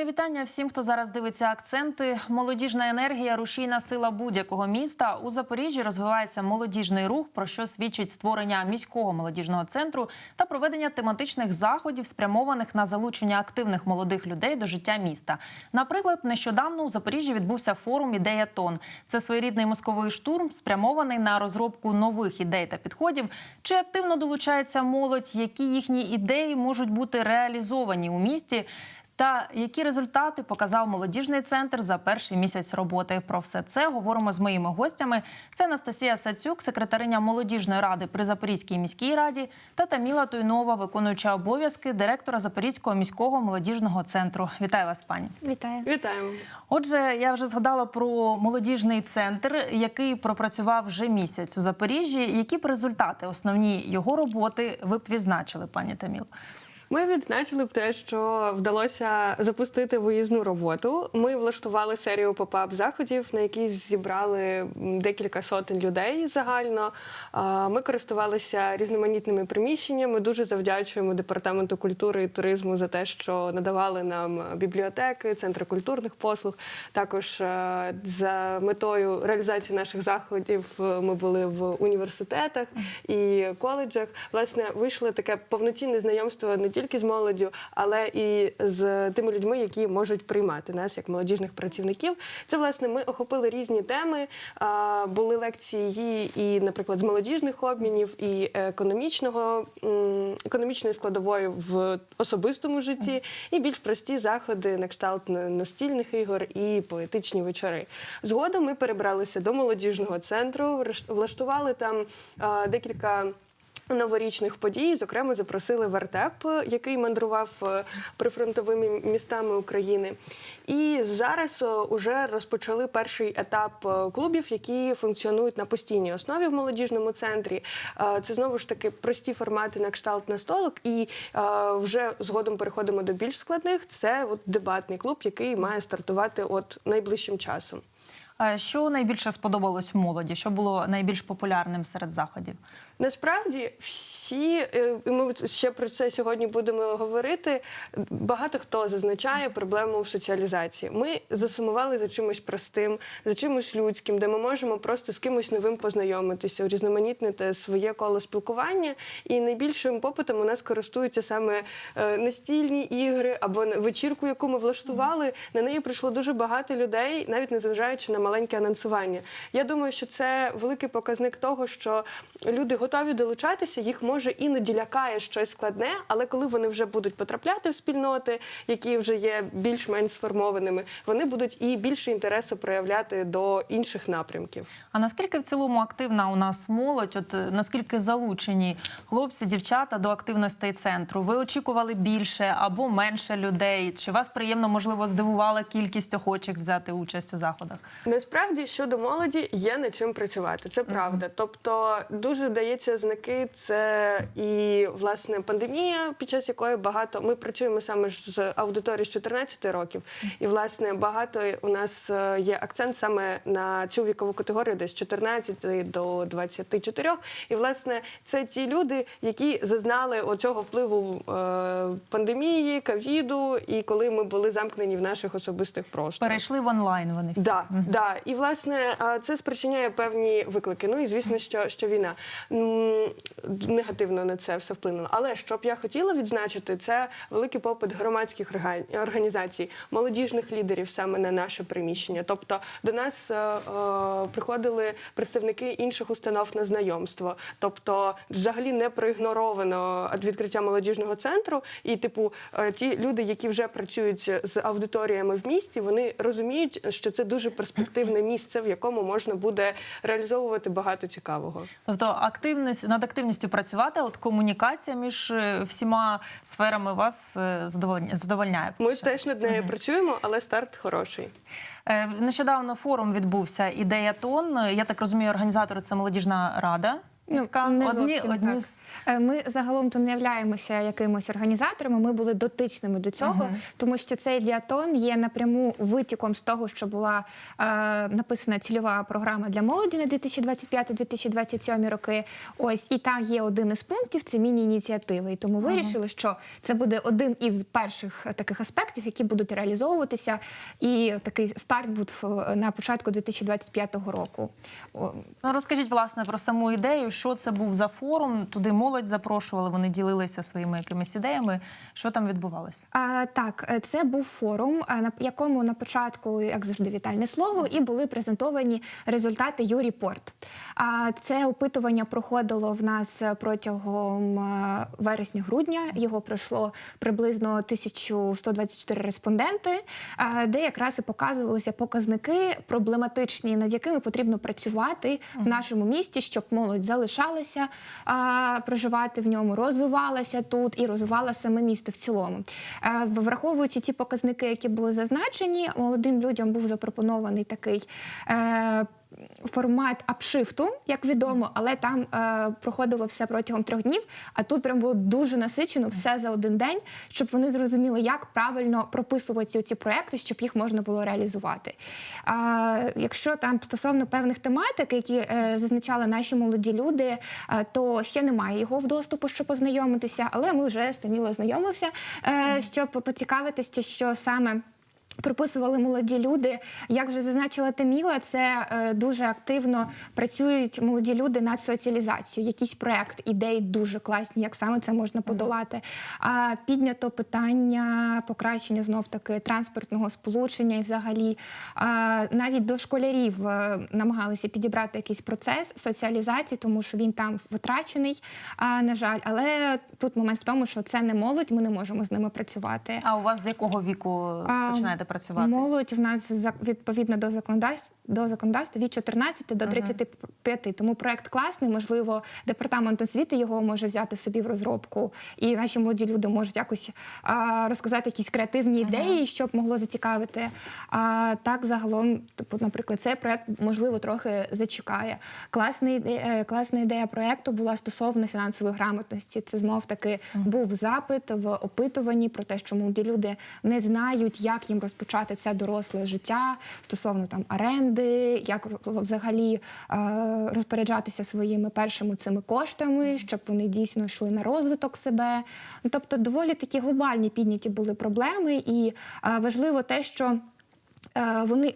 Мої вітання всім, хто зараз дивиться акценти. Молодіжна енергія рушійна сила будь-якого міста. У Запоріжжі розвивається молодіжний рух, про що свідчить створення міського молодіжного центру та проведення тематичних заходів, спрямованих на залучення активних молодих людей до життя міста. Наприклад, нещодавно у Запоріжжі відбувся форум Ідея тон. Це своєрідний мозковий штурм, спрямований на розробку нових ідей та підходів. Чи активно долучається молодь, які їхні ідеї можуть бути реалізовані у місті? Та які результати показав молодіжний центр за перший місяць роботи? Про все це говоримо з моїми гостями. Це Анастасія Сацюк, секретариня молодіжної ради при Запорізькій міській раді, та Таміла Туйнова, виконуюча обов'язки директора Запорізького міського молодіжного центру. Вітаю вас, пані. Вітаю. Вітаємо. Отже, я вже згадала про молодіжний центр, який пропрацював вже місяць у Запоріжжі. Які б результати основні його роботи ви б відзначили, пані Таміл? Ми відзначили б те, що вдалося запустити виїзну роботу. Ми влаштували серію поп-ап заходів, на які зібрали декілька сотень людей загально. Ми користувалися різноманітними приміщеннями. Дуже завдячуємо департаменту культури і туризму за те, що надавали нам бібліотеки, центри культурних послуг. Також е, за метою реалізації наших заходів е, ми були в університетах і коледжах. Власне, вийшло таке повноцінне знайомство не тільки з молоддю, але і з тими людьми, які можуть приймати нас як молодіжних працівників. Це власне ми охопили різні теми. Були лекції і, наприклад, з молодіжних обмінів, і економічного економічної складової в особистому житті, і більш прості заходи на кшталт на- настільних ігор і поетичні вечори. Згодом ми перебралися до молодіжного центру, влаштували там декілька. Новорічних подій, зокрема, запросили вертеп, який мандрував е, прифронтовими містами України. І зараз вже розпочали перший етап е, клубів, які функціонують на постійній основі в молодіжному центрі. Е, Це знову ж таки прості формати на кшталт на столик, і е, вже згодом переходимо до більш складних. Це от дебатний клуб, який має стартувати от найближчим часом. Що найбільше сподобалось молоді? Що було найбільш популярним серед заходів? Насправді всі, е, і ми ще про це сьогодні будемо говорити. Багато хто зазначає проблему в соціалізації. Ми засумували за чимось простим, за чимось людським, де ми можемо просто з кимось новим познайомитися, урізноманітнити своє коло спілкування. І найбільшим попитом у нас користуються саме е, настільні ігри або вечірку, яку ми влаштували. На неї прийшло дуже багато людей, навіть незважаючи на маленьке анонсування. Я думаю, що це великий показник того, що люди готові долучатися, їх може іноді лякає щось складне, але коли вони вже будуть потрапляти в спільноти, які вже є більш-менш сформованими, вони будуть і більше інтересу проявляти до інших напрямків. А наскільки в цілому активна у нас молодь? От е, наскільки залучені хлопці, дівчата до активностей центру? Ви очікували більше або менше людей? Чи вас приємно можливо здивувала кількість охочих взяти участь у заходах? Насправді щодо молоді є над чим працювати. Це правда. Тобто дуже дається знаки. Це і власне пандемія, під час якої багато ми працюємо саме ж з аудиторією з 14 років, і власне багато у нас е, є акцент саме на цю вікову категорію, десь з 14 до 24. І власне це ті люди, які зазнали оцього впливу е, пандемії, ковіду, і коли ми були замкнені в наших особистих просторах. Перейшли в онлайн. Вони всі. Да, да. І власне це спричиняє певні виклики. Ну і звісно, що, що війна негативно на це все вплинула. Але що б я хотіла відзначити, це великий попит громадських орга- організацій, молодіжних лідерів саме на наше приміщення. Тобто до нас е, е, приходили представники інших установ на знайомство. Тобто, взагалі не проігноровано відкриття молодіжного центру. І, типу, е, ті люди, які вже працюють з аудиторіями в місті, вони розуміють, що це дуже перспективне місце, в якому можна буде реалізовувати багато цікавого. Тобто активність над активністю працювати, от комунікація між е, всіма сферами вас е, задовольняє. Ми теж над нею працюємо, але старт хороший. Е, Нещодавно форум відбувся Ідея тон. Я так розумію, організатори це молодіжна рада. Ну, не одні, зовсім одні так. Е, Ми загалом то не являємося якимось організаторами. Ми були дотичними до цього, тому що цей діатон є напряму витіком з того, що була е, написана цільова програма для молоді на 2025-2027 роки. Ось і там є один із пунктів це міні-ініціативи. І тому вирішили, що це буде один із перших таких аспектів, які будуть реалізовуватися. І такий старт був е, на початку 2025 року. Ну, розкажіть власне про саму ідею, що це був за форум. Туди молодь запрошували, вони ділилися своїми якимись ідеями. Що там відбувалося? А, так, е, це був форум, на якому на початку, як завжди, вітальне слово, і були презентовані результати Юріпорт. А це опитування проходило в нас протягом е, вересня-грудня. Його пройшло приблизно 1124 респонденти, е, де якраз і показувалися показники проблематичні, над якими потрібно працювати в нашому місті, щоб молодь залишалася а, проживати в ньому, розвивалася тут і розвивала саме місто в цілому. А, Враховуючи ті показники, які були зазначені, молодим людям був запропонований такий. Е, Формат апшифту, як відомо, але там е, проходило все протягом трьох днів. А тут прям було дуже насичено все за один день, щоб вони зрозуміли, як правильно прописувати ці проекти, щоб їх можна було реалізувати. А, якщо там стосовно певних тематик, які е, зазначали наші молоді люди, е, то ще немає його в доступу, щоб познайомитися, але ми вже з знайомилися, е, щоб поцікавитися, що саме. Прописували молоді люди. Як вже зазначила Таміла, це е, дуже активно працюють молоді люди над соціалізацією. Якийсь проект, ідеї дуже класні, як саме це можна подолати. А піднято питання покращення знов таки транспортного сполучення і взагалі навіть до школярів е, намагалися підібрати якийсь процес соціалізації, тому що він там витрачений, а, на жаль. Але тут момент в тому, що це не молодь, ми не можемо з ними працювати. А у вас з якого віку починаєте працювати? Молодь в нас відповідно до законодавства до законодавства від 14 до 35. Тому проект класний. Можливо, департамент освіти його може взяти собі в розробку, і наші молоді люди можуть якось а, розказати якісь креативні ідеї, щоб могло зацікавити. А так загалом, типу, наприклад, цей проект можливо трохи зачекає. Класна ідея, класна ідея проекту була стосовно фінансової грамотності. Це знов таки був запит в опитуванні про те, що молоді люди не знають, як їм розпочати це доросле життя стосовно там оренди, як взагалі е, розпоряджатися своїми першими цими коштами, щоб вони дійсно йшли на розвиток себе. Ну, тобто, доволі такі глобальні підняті були проблеми, і е, важливо те, що е, вони.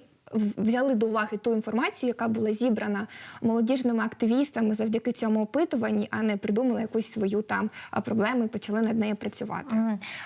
Взяли до уваги ту інформацію, яка була зібрана молодіжними активістами завдяки цьому опитуванні, а не придумали якусь свою там проблему і почали над нею працювати.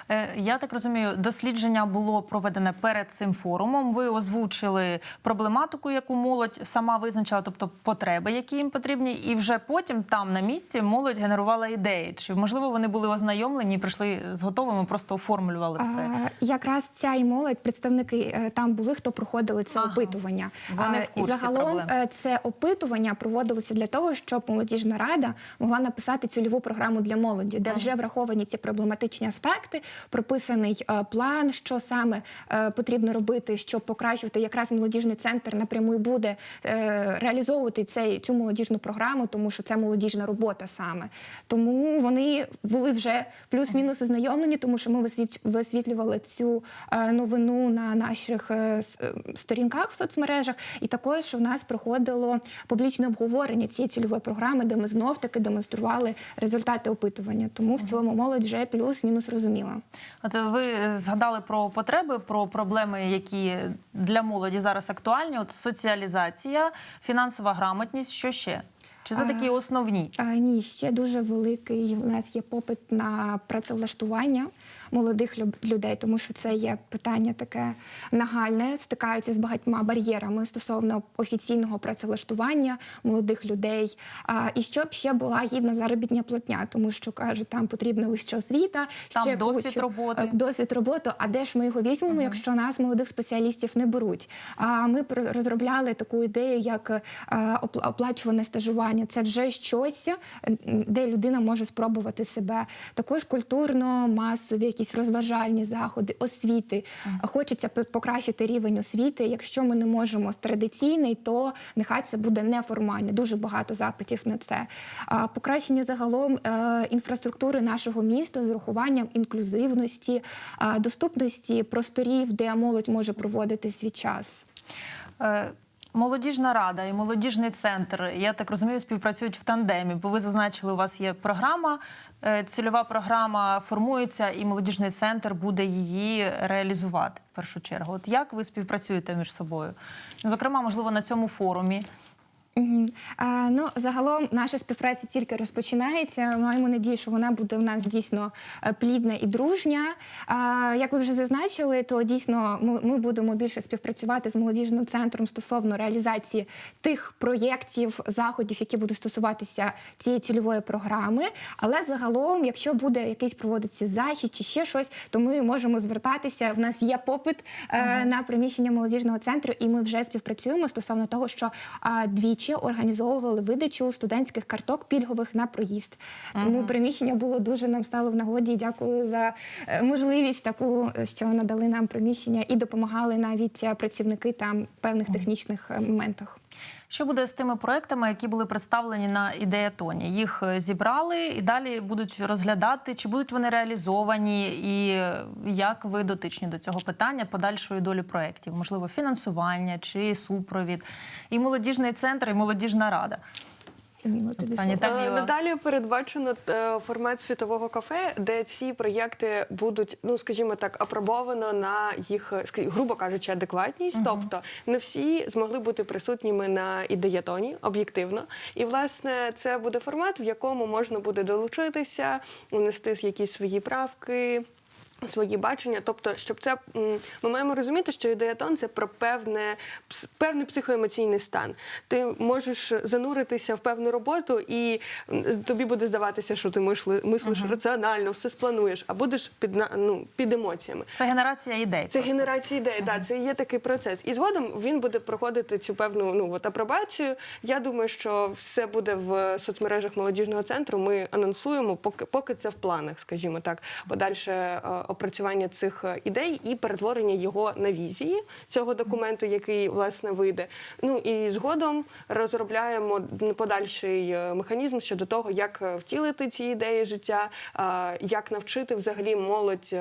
Е, Я так розумію, дослідження було проведене перед цим форумом. Ви озвучили проблематику, яку молодь сама визначила, тобто потреби, які їм потрібні, і вже потім там на місці молодь генерувала ідеї. Чи можливо вони були ознайомлені і прийшли з готовими, просто оформлювали все? А, якраз ця і молодь, представники е, там були, хто проходили це Ага. Опитування. Вони в курсі загалом проблем. е, це опитування проводилося для того, щоб молодіжна рада могла написати цільову програму для молоді, де вже враховані ці проблематичні аспекти, прописаний е, план, що саме е, потрібно робити, щоб покращувати. Якраз молодіжний центр напряму і буде реалізовувати цей цю молодіжну програму, тому що це молодіжна робота саме. Тому вони були вже плюс-мінус ознайомлені, тому що ми висвіт- висвітлювали цю новину на наших с- е, сторінках в соцмережах. І також у нас проходило публічне обговорення цієї цільової програми, де ми знов таки демонстрували результати опитування. Тому в цілому молодь вже плюс-мінус розуміла. От ви згадали про потреби, про проблеми, які для молоді зараз актуальні. От соціалізація, фінансова грамотність. Що ще? Чи це такі основні? А, ні, ще дуже великий у нас є попит на працевлаштування молодих людей, тому що це є питання таке нагальне, стикаються з багатьма бар'єрами стосовно офіційного працевлаштування молодих людей. А, і щоб ще була гідна заробітня платня, тому що кажуть, там потрібна вища освіта, Там ще досвід що- роботи. е, досвід роботи. А де ж ми його візьмемо, якщо нас молодих спеціалістів не беруть? А ми розробляли таку ідею, як е, оплачуване стажування. Це вже щось, де людина може спробувати себе. Також культурно-масові якісь розважальні заходи, освіти. Хочеться по- покращити рівень освіти. Якщо ми не можемо з традиційний, то нехай це буде неформальне. Дуже багато запитів на це. Покращення загалом е, інфраструктури нашого міста з урахуванням інклюзивності, доступності просторів, де молодь може проводити свій час. Е, Молодіжна рада і молодіжний центр, я так розумію, співпрацюють в тандемі, бо ви зазначили, у вас є програма, цільова програма формується, і молодіжний центр буде її реалізувати в першу чергу. От як ви співпрацюєте між собою? Ну, Зокрема, можливо, на цьому форумі. А, ну, загалом наша співпраця тільки розпочинається. Маємо надію, що вона буде в нас дійсно е, плідна і дружня. А, як ви вже зазначили, то дійсно ми, ми будемо більше співпрацювати з молодіжним центром стосовно реалізації тих проєктів, заходів, які будуть стосуватися цієї цільової програми. Але загалом, якщо буде якийсь проводиться захід чи ще щось, то ми можемо звертатися. В нас є попит е, на приміщення молодіжного центру, і ми вже співпрацюємо стосовно того, що а, двічі організовували видачу студентських карток пільгових на проїзд. Тому приміщення було дуже нам стало в нагоді. Дякую за е, можливість таку, е, що надали нам приміщення і допомагали навіть е, працівники там в певних технічних моментах. Що буде з тими проектами, які були представлені на ідеятоні? Їх е, зібрали і далі будуть розглядати, чи будуть вони реалізовані, і е, як ви дотичні до цього питання подальшої долі проєктів? Можливо, фінансування чи супровід, і молодіжний центр, і молодіжна рада. Тобі Пані слово. Е, Надалі передбачено е, формат світового кафе, де ці проєкти будуть, ну скажімо так, апробовано на їх, грубо кажучи, адекватність. Тобто не всі змогли бути присутніми на ідеятоні об'єктивно. І власне це буде формат, в якому можна буде долучитися, внести якісь свої правки. Свої бачення, тобто, щоб це ми маємо розуміти, що ідеятон це про певне певний психоемоційний стан. Ти можеш зануритися в певну роботу, і тобі буде здаватися, що ти мисли, мислиш раціонально, все сплануєш, а будеш під ну, під емоціями. Це генерація ідей. Це просто. генерація ідей, да, це є такий процес. І згодом він буде проходити цю певну ну от апробацію. Я думаю, що все буде в соцмережах молодіжного центру. Ми анонсуємо, поки поки це в планах, скажімо так, подальше е, опрацювання цих е, ідей і перетворення його на візії цього документу, який власне вийде. Ну і згодом розробляємо подальший е, механізм щодо того, як е, втілити ці ідеї життя, як навчити взагалі молодь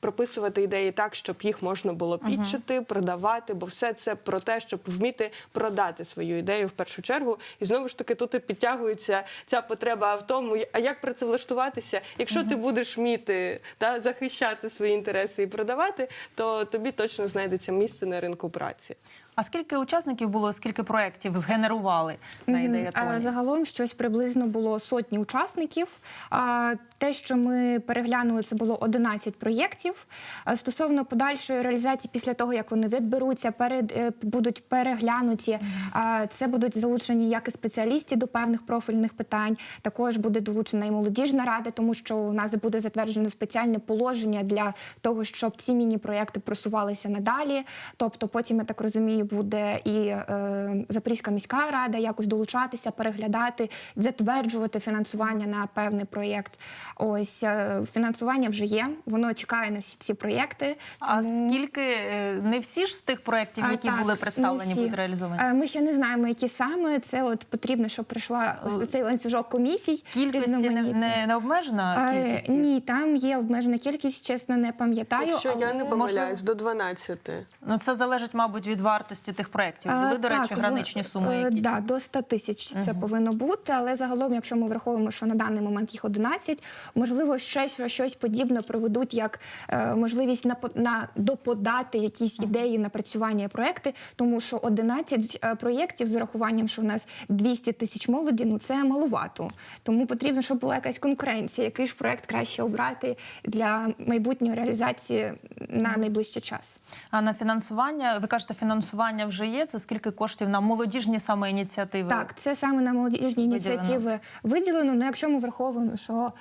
прописувати ідеї так, щоб їх можна було підчити, продавати, бо все це про те, щоб вміти продати свою ідею в першу чергу. І знову ж таки тут і підтягується ця потреба в тому, а як працевлаштуватися. Якщо ти будеш вміти та захищати свої інтереси і продавати, то тобі точно знайдеться місце на ринку праці. А скільки учасників було, скільки проєктів згенерували на ідеятоні? Загалом щось приблизно було сотні учасників. Те, що ми переглянули, це було 11 проєктів. Стосовно подальшої реалізації, після того як вони відберуться, перед е, будуть переглянуті. Це будуть залучені як і спеціалісти до певних профільних питань. Також буде долучена і молодіжна рада, тому що у нас буде затверджено спеціальне положення для того, щоб ці міні-проєкти просувалися надалі. Тобто, потім я так розумію, буде і е, Запорізька міська рада якось долучатися, переглядати, затверджувати фінансування на певний проєкт. Ось е, фінансування вже є, воно чекає на всі ці проєкти. А тому- скільки е, не всі ж з тих проєктів, А, які так, були представлені, будуть реалізовані? Е, Ми ще не знаємо, які саме це. От потрібно, щоб прийшла ось цей ланцюжок комісій. Кількості не, не, не обмежена Е. Ні, там є обмежена кількість, чесно, не пам'ятаю. Якщо я не помиляюсь, до 12. Ну це залежить, мабуть, від вартості тих проєктів. Були, Е, до речі, так, граничні суми. е, Якісь? Да, до 100 тисяч це повинно бути, але загалом, якщо ми враховуємо, що на даний момент їх 11, можливо, ще щось, подібне проведуть як е, можливість на, на доподати якісь ідеї напрацювання проекти, тому що 11 е, проєктів з урахуванням, що у нас 200 тисяч молоді, ну це маловато. Тому потрібно, щоб була якась конкуренція, який ж проект краще обрати для майбутньої реалізації на найближчий час. А на фінансування, ви кажете, фінансування вже є. Це скільки коштів на молодіжні саме ініціативи? Так, це саме на молодіжні ініціативи виділено. Ну, якщо ми враховуємо, що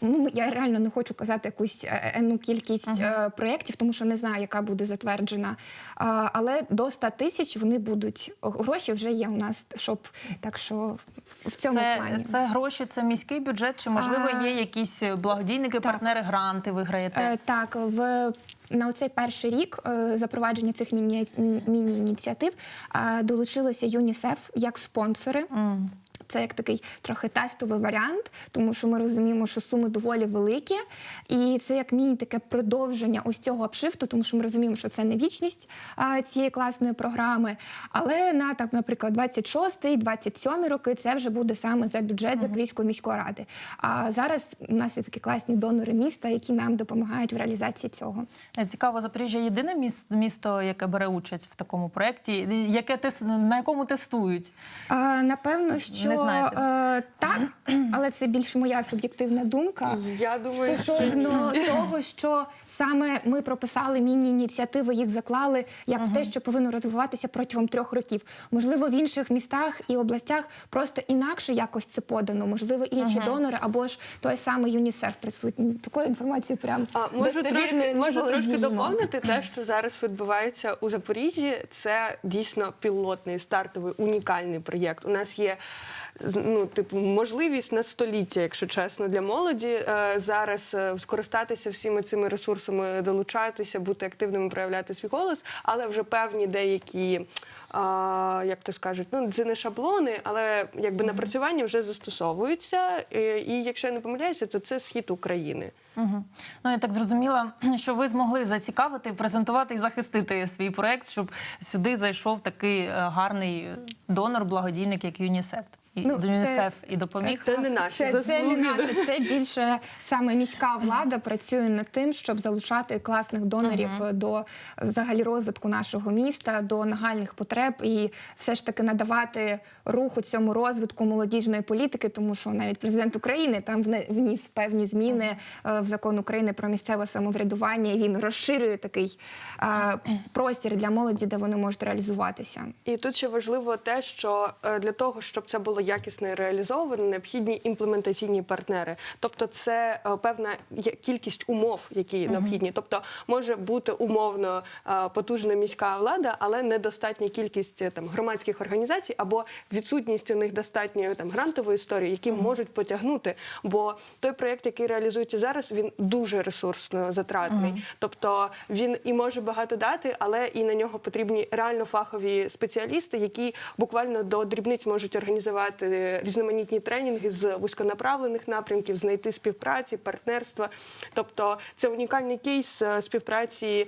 ну, я реально не хочу казати якусь е, енну кількість е, проєктів, тому що не знаю, яка буде затверджена. Е, але до 100 тисяч вони будуть. Гроші вже є у нас, щоб так що в цьому Це, плані. це гроші, це міський бюджет, чи можливо є якісь благодійники, так. партнери, гранти виграєте? Е, Так, в на цей перший рік е, запровадження цих міні- міні-ініціатив е, долучилися ЮНІСЕФ як спонсори. М. Це як такий трохи тестовий варіант, тому що ми розуміємо, що суми доволі великі, і це як міні таке продовження ось цього апшифту, тому що ми розуміємо, що це не вічність а, цієї класної програми. Але на так, наприклад, 26-й, 27-й роки це вже буде саме за бюджет Запорізької міської ради. А зараз у нас є такі класні донори міста, які нам допомагають в реалізації цього. Е, Цікаво, Запоріжжя єдине міс- місто, яке бере участь в такому проєкті, яке на якому тестують. А, напевно, що Не знаєте. е, так, але це більше моя суб'єктивна думка. Я думаю, що Стосовно того, що саме ми прописали міні-ініціативи, їх заклали як в те, що повинно розвиватися протягом трьох років. Можливо, в інших містах і областях просто інакше якось це подано. Можливо, інші донори або ж той самий ЮНІСЕФ присутній. Такою інформацією прям А можу трошки, не можу трошки володіємо. доповнити те, що зараз відбувається у Запоріжжі. Це дійсно пілотний стартовий унікальний проєкт. У нас є ну, типу, можливість на століття, якщо чесно, для молоді е, зараз е, скористатися всіми цими ресурсами, долучатися, бути активними, проявляти свій голос, але вже певні деякі. А, як то скажуть, ну це не шаблони, але якби напрацювання вже застосовуються. І, і якщо я не помиляюся, то це схід України. Угу. Ну я так зрозуміла, що ви змогли зацікавити, презентувати і захистити свій проект, щоб сюди зайшов такий е, гарний донор, благодійник, як ЮНІСЕФ. І Ну, це- ЮНІСЕФ і допоміг. Це не наші Це, це не наше, це більше саме міська влада працює над тим, щоб залучати класних донорів до взагалі розвитку нашого міста, до нагальних потреб і все ж таки надавати руху цьому розвитку молодіжної політики, тому що навіть президент України там вніс певні зміни е, в закон України про місцеве самоврядування. і Він розширює такий е, простір для молоді, де вони можуть реалізуватися. І тут ще важливо те, що е, для того, щоб це було якісно і реалізовано, необхідні імплементаційні партнери. Тобто, це е, певна кількість умов, які необхідні. Тобто, може бути умовно е, потужна міська влада, але недостатня кількість е, там громадських організацій або відсутність у них достатньої там грантової історії, які можуть потягнути. Бо той проєкт, який реалізується зараз, він дуже ресурсно затратний. Тобто він і може багато дати, але і на нього потрібні реально фахові спеціалісти, які буквально до дрібниць можуть організувати різноманітні тренінги з вузьконаправлених напрямків, знайти співпраці, партнерства. Тобто це унікальний кейс е, співпраці е,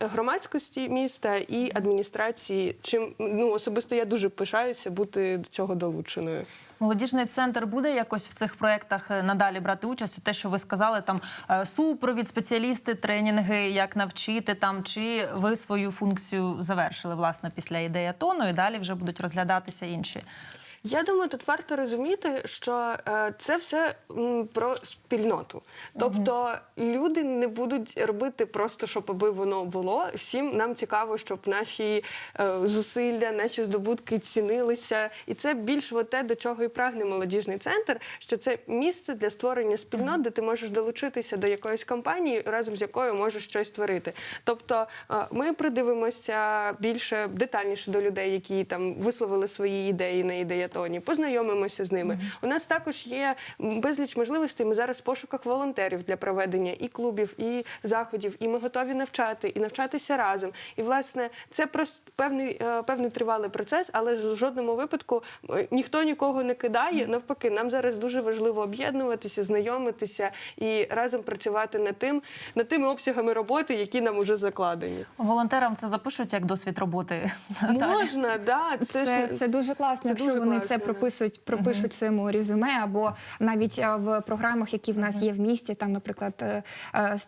громадськості міста і адміністрації. Чим ну особисто я дуже пишаюся бути до цього долученою. Молодіжний центр буде якось в цих проєктах е, надалі брати участь. Те, що ви сказали, там е, супровід, спеціалісти, тренінги, як навчити там, чи ви свою функцію завершили власне після ідеї тону, і далі вже будуть розглядатися інші. Я думаю, тут варто розуміти, що е, це все про спільноту. Тобто люди не будуть робити просто, щоб аби воно було. Всім нам цікаво, щоб наші е, зусилля, наші здобутки цінилися. І це більш те, до чого і прагне молодіжний центр, що це місце для створення спільнот, де ти можеш долучитися до якоїсь компанії, разом з якою можеш щось творити. Тобто е, ми придивимося більше детальніше до людей, які там висловили свої ідеї на ідеятоні, познайомимося з ними. У нас також є безліч можливостей. Ми зараз в пошуках волонтерів для проведення і клубів, і заходів, і ми готові навчати і навчатися разом. І власне це просто певний е, певний тривалий процес, але в жодному випадку е, ніхто нікого не кидає. Навпаки, нам зараз дуже важливо об'єднуватися, знайомитися і разом працювати над тим, над тими обсягами роботи, які нам уже закладені. Волонтерам це запишуть як досвід роботи. Можна, да, Це, це, це, дуже класно, це якщо дуже вони класно, це прописують, пропишуть в своєму резюме, або навіть е, в програмах, які в нас є в місті, там, наприклад, е, е,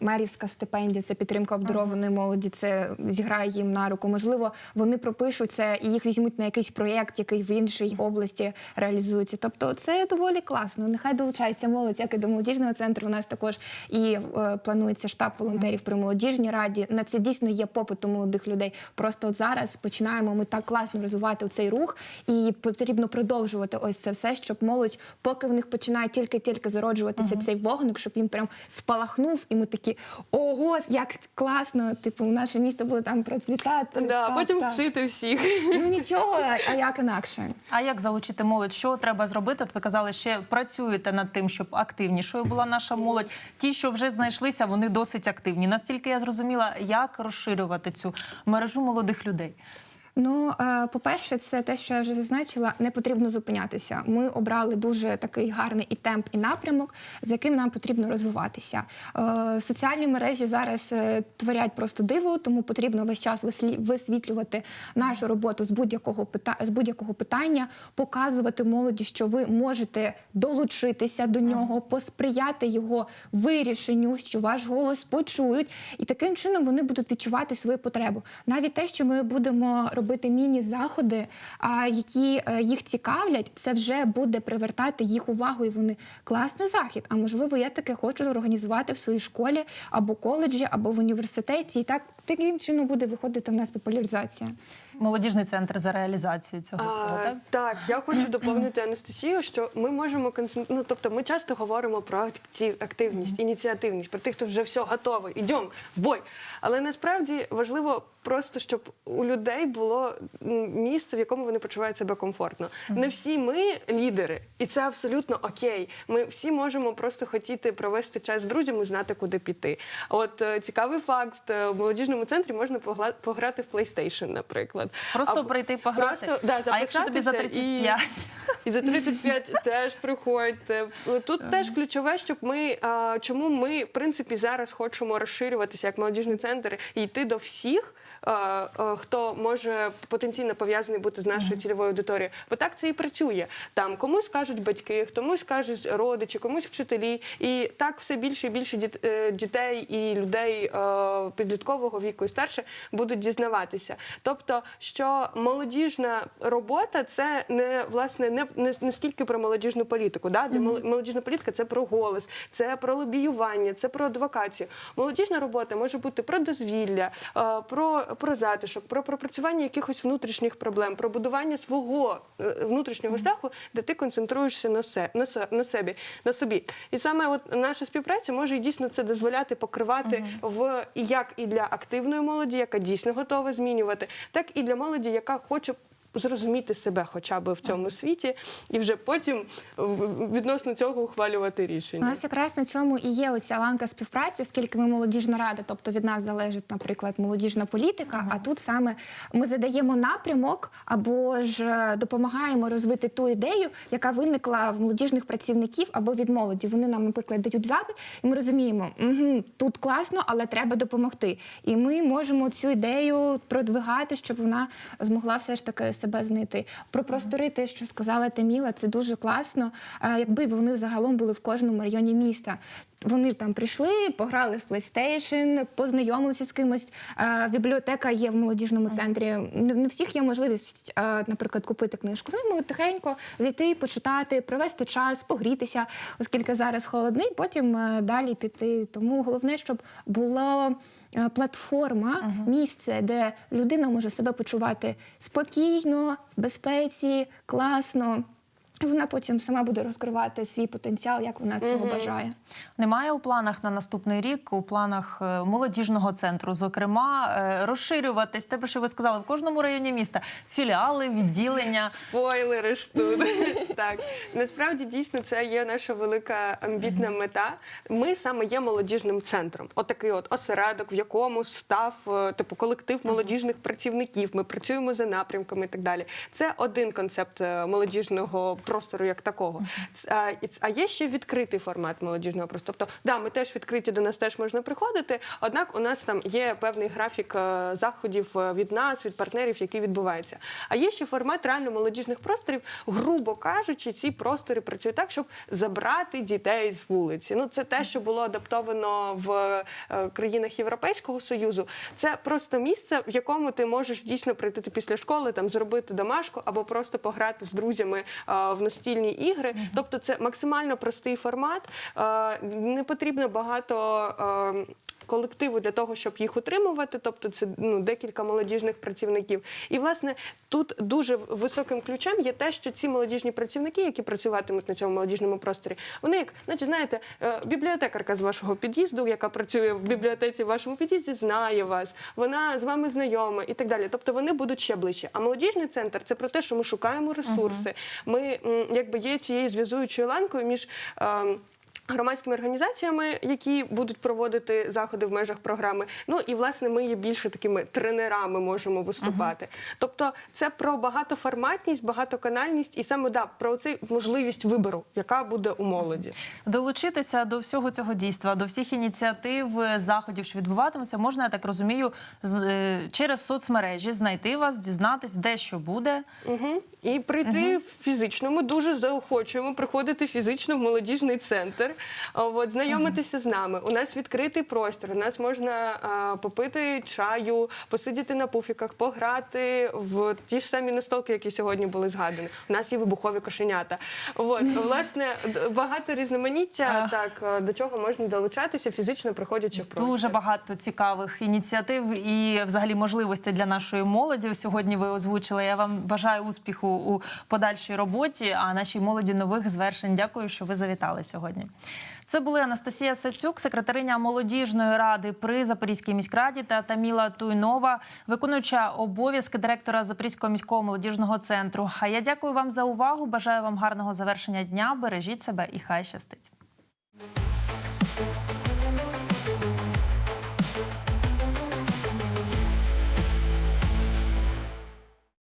мерівська стипендія, це підтримка обдарованої молоді, це зіграє їм на руку. Можливо, вони пропишуть це і їх візьмуть на якийсь проєкт, який в іншій області реалізується. Тобто, це доволі класно. Нехай долучається молодь, як і до молодіжного центру. У нас також і планується штаб волонтерів при молодіжній раді. На це дійсно є попит у молодих людей. Просто от зараз починаємо ми так класно розвивати цей рух, і і потрібно продовжувати ось це все, щоб молодь, поки в них починає тільки-тільки зароджуватися цей вогник, щоб їм прям спалахнув, і ми такі ого, як класно! Типу, наше місто буде там процвітати. Да, так, потім так. вчити всіх. Ну нічого, а як інакше? А як залучити молодь? Що треба зробити? От ви казали, ще працюєте над тим, щоб активнішою була наша молодь. Ті, що вже знайшлися, вони досить активні. Настільки я зрозуміла, як розширювати цю мережу молодих людей. Ну, е, по-перше, це те, що я вже зазначила, не потрібно зупинятися. Ми обрали дуже такий гарний і темп, і напрямок, з яким нам потрібно розвиватися. Е, Соціальні мережі зараз е, творять просто диво, тому потрібно весь час висвітлювати нашу роботу з будь-якого з будь-якого питання, показувати молоді, що ви можете долучитися до нього, посприяти його вирішенню, що ваш голос почують, і таким чином вони будуть відчувати свою потребу. Навіть те, що ми будемо робити міні-заходи, а, які е, їх цікавлять, це вже буде привертати їх увагу, і вони класний захід. А можливо, я таке хочу організувати в своїй школі або коледжі, або в університеті. І так таким чином буде виходити в нас популяризація. Молодіжний центр за реалізацію цього всього, так? так, я хочу доповнити Анастасію, що ми можемо ну, тобто ми часто говоримо про актив- активність, ініціативність, про тих, хто вже все готовий, ідемо в бой. Але насправді важливо просто, щоб у людей було місце, в якому вони почувають себе комфортно. Не всі ми лідери, і це абсолютно окей. Ми всі можемо просто хотіти провести час з друзями, знати, куди піти. От е, цікавий факт: е, в молодіжному центрі можна пограти в PlayStation, наприклад. Просто Або- прийти пограти. Просто, да, а якщо тобі за записатися і- і за 35 теж приходьте. Тут теж ключове, щоб ми а, чому ми в принципі зараз хочемо розширюватися як молодіжний центр і йти до всіх. а, а, Хто може потенційно пов'язаний бути з нашою цільовою аудиторією, бо так це і працює. Там комусь скажуть батьки, комусь скажуть родичі, комусь вчителі, і так все більше і більше е, дітей і людей підліткового віку і старше будуть дізнаватися. Тобто, що молодіжна робота це не власне не, не, не скільки про молодіжну політику. Да? Мол- молодіжна політика це про голос, це про лобіювання, це про адвокацію. Молодіжна робота може бути про дозвілля, е, про, про затишок, про пропрацювання якихось внутрішніх проблем, про будування свого е, внутрішнього шляху, де ти концентруєшся на, се, на, на собі, на собі. І саме от наша співпраця може дійсно це дозволяти покривати в як і для активної молоді, яка дійсно готова змінювати, так і для молоді, яка хоче. Зрозуміти себе хоча б в цьому світі, і вже потім відносно цього ухвалювати У рішення. нас якраз на цьому і є оця ланка співпраці, оскільки ми молодіжна рада, тобто від нас залежить, наприклад, молодіжна політика. А тут саме ми задаємо напрямок або ж е, допомагаємо розвити ту ідею, яка виникла в молодіжних працівників або від молоді. Вони нам, наприклад, дають запит, і ми розуміємо, угу, тут класно, але треба допомогти. І ми можемо цю ідею продвигати, щоб вона змогла все ж таки себе знайти. Про простори, те, що сказала Теміла, це дуже класно. Якби вони загалом були в кожному районі міста. Вони там прийшли, пограли в PlayStation, познайомилися з кимось. Е, Бібліотека є в молодіжному центрі. Не всіх є можливість, е, наприклад, купити книжку. Вони можуть тихенько зайти, почитати, провести час, погрітися, оскільки зараз холодний, потім е, далі піти. Тому головне, щоб було е, платформа, місце, де людина може себе почувати спокійно, в безпеці, класно. Вона потім сама буде розкривати свій потенціал, як вона цього бажає. Немає у планах на наступний рік, у планах е, молодіжного центру, зокрема, е, розширюватись. Те, про що ви сказали, в кожному районі міста філіали, відділення. Спойлери ж тут. так насправді дійсно це є наша велика амбітна мета. Ми саме є молодіжним центром. Отакий от осередок, в якому став е, типу колектив молодіжних працівників. Ми працюємо за напрямками і так далі. Це один концепт молодіжного простору, як такого. А, а є ще відкритий формат молодіжного простору. Тобто, да, ми теж відкриті до нас теж можна приходити. Однак у нас там є певний графік е, заходів е, від нас, від партнерів, які відбуваються. А є ще формат реально молодіжних просторів. Грубо кажучи, ці простори працюють так, щоб забрати дітей з вулиці. Ну це те, що було адаптовано в е, країнах Європейського союзу. Це просто місце, в якому ти можеш дійсно прийти після школи, там зробити домашку або просто пограти з друзями е, в настільні ігри. Тобто, це максимально простий формат. Е, Не потрібно багато. Колективу для того, щоб їх утримувати. Тобто, це ну декілька молодіжних працівників. І власне тут дуже високим ключем є те, що ці молодіжні працівники, які працюватимуть на цьому молодіжному просторі, вони як, наче знаєте, е, бібліотекарка з вашого під'їзду, яка працює в бібліотеці в вашому під'їзді, знає вас, вона з вами знайома і так далі. Тобто вони будуть ще ближче. А молодіжний центр це про те, що ми шукаємо ресурси. Ми якби є цією зв'язуючою ланкою між. Громадськими організаціями, які будуть проводити заходи в межах програми. Ну і власне ми є більше такими тренерами можемо виступати. Тобто, це про багатоформатність, багатоканальність і саме да про цей можливість вибору, яка буде у молоді. Долучитися до всього цього дійства, до всіх ініціатив, заходів, що відбуватимуться, можна, я так розумію, з- е, через соцмережі знайти вас, дізнатись, де що буде. Угу. І прийти фізично. Ми дуже заохочуємо приходити фізично в молодіжний центр, от, знайомитися з нами. У нас відкритий простір. У нас можна а, попити чаю, посидіти на пуфіках, пограти в ті ж самі настолки, які сьогодні були згадані. У нас є вибухові кошенята. От, власне, багато різноманіття, так до чого можна долучатися, фізично приходячи в простір. Дуже багато цікавих ініціатив і взагалі можливостей для нашої молоді. Сьогодні ви озвучили. Я вам бажаю успіху у подальшій роботі, а нашій молоді нових звершень. Дякую, що ви завітали сьогодні. Це були Анастасія Сацюк, секретариня молодіжної ради при Запорізькій міськраді та Таміла Туйнова, виконуюча обов'язки директора Запорізького міського молодіжного центру. А я дякую вам за увагу. Бажаю вам гарного завершення дня. Бережіть себе і хай щастить.